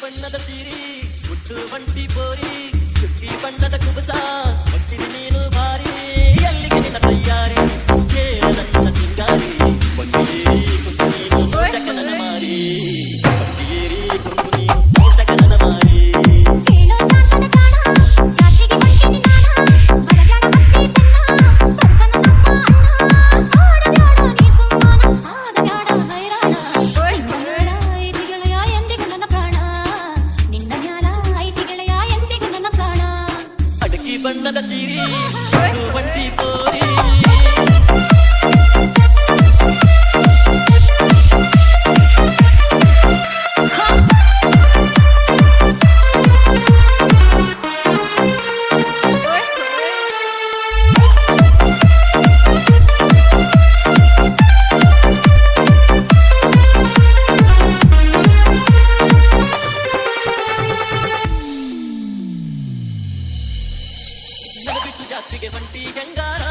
பண்ணத தீரி உட்டு வண்டி போரி சுட்டி பண்ணத குபசா வட்டில் நீனு பாரி ಜಾತಿಗೆ ಬಂಟಿ ಗಂಗಾರ